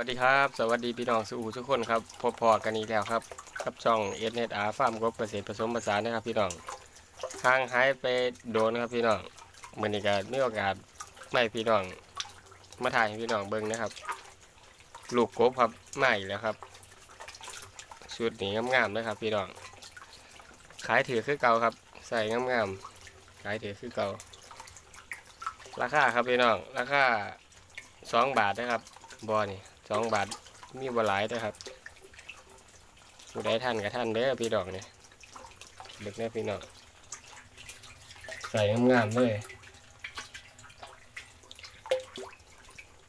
สวัสดีครับ สวัสดีพี่น้องสู่ทุกคนครับพบพอกันอีกแล้วครับกับช่องเอสเนอาฟาร์มกบเกษตรผสมผสานนะครับ พี่น้องห่างหายไปโดนครับพี่น้องมื่อนี้ก็มีโอกาสไม่พี่น้อง มาถ่ายให้พี่น้องเบิ้งนะครับ ลูกกบครับมาอีกแล้วครับชุดนี้งามๆนะครับ พี่น้องขายถือคือเก่าครับ ใส่งามๆขายถือคือเก่า ราคาครับพี่น้องราคาสองบาทนะครับบอนี่ สองบาทมีบ่หลายด้อครับผู้ใดท่านกับท่านเด้อพี่ดอกนี่เด็กแน่พี่น้องใส่งามๆเลย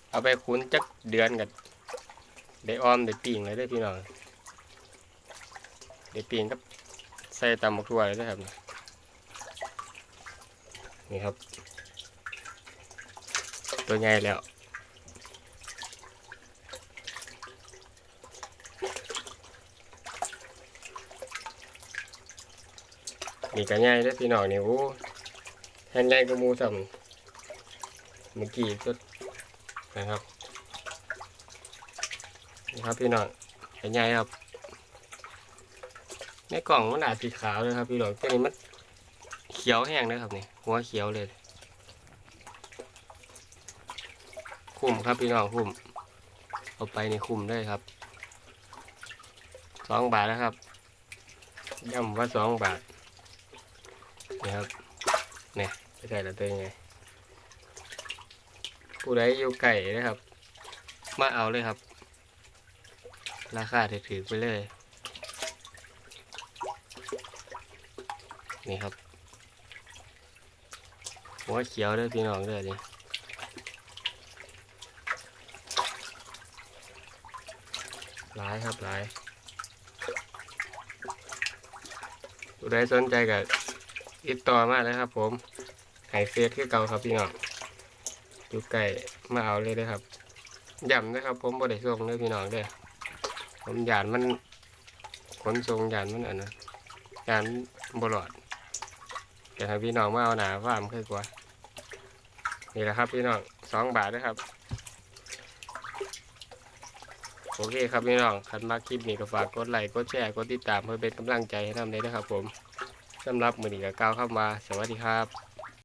เอาไปคุ้นจักเดือนกันได้ออมได้ปิ่งเลยด้อพี่น้องได้ปิ่งกับใส่ตำบักทั่วเลยด้อครับ นี่ครับ ตัวใหญ่แล้ว นี่ก็ง่ายเด้อพี่น้องนี่โอ้แฮนใหญ่ก็มูซ้ำเมื่อกี้ก็นะครับนี่ครับพี่น้องก็ง่ายครับ ในกล่องมันอาจสีขาวเลยครับ พี่น้องแต่นี่มันเขียวแห้งนะครับนี่หัวเขียวเลย คุ้มครับพี่น้องคุ้มเอาไปในคุ้มได้ครับสองบาทนะครับย้ำว่าสองบาท นี่ครับเนี่ยไก่ละตัวยังไงผู้ใดอยู่ไก่นะครับ มาเอาเลยครับ ราคาถือไปเลย นี่ครับหัวเขียวด้วยพี่น้องด้อนี่หลายครับหลายผู้ใดสนใจกับ ติดต่อมาเลยครับ ผมไห้เฟซคือเก่าครับพี่น้องอยู่ไก่มาเอาเลยนะครับย้ำนะครับ ผมบ่ได้ส่งเลยพี่น้องเด้อผมหยานมันขนส่งหยานมันอันนั้นยานบลอดแต่ถ้าพี่น้องมาเอาหนาฟามคือกว่านี่แหละครับพี่น้องสองบาทนะครับโอเคครับพี่น้องคันมาคลิปนี้ก็ฝากกดไลค์กดแชร์กดติดตามเพื่อเป็นกำลังใจให้ทำเลยนะครับผม สำหรับมือนี้ก็กล่าวเข้ามาสวัสดีครับ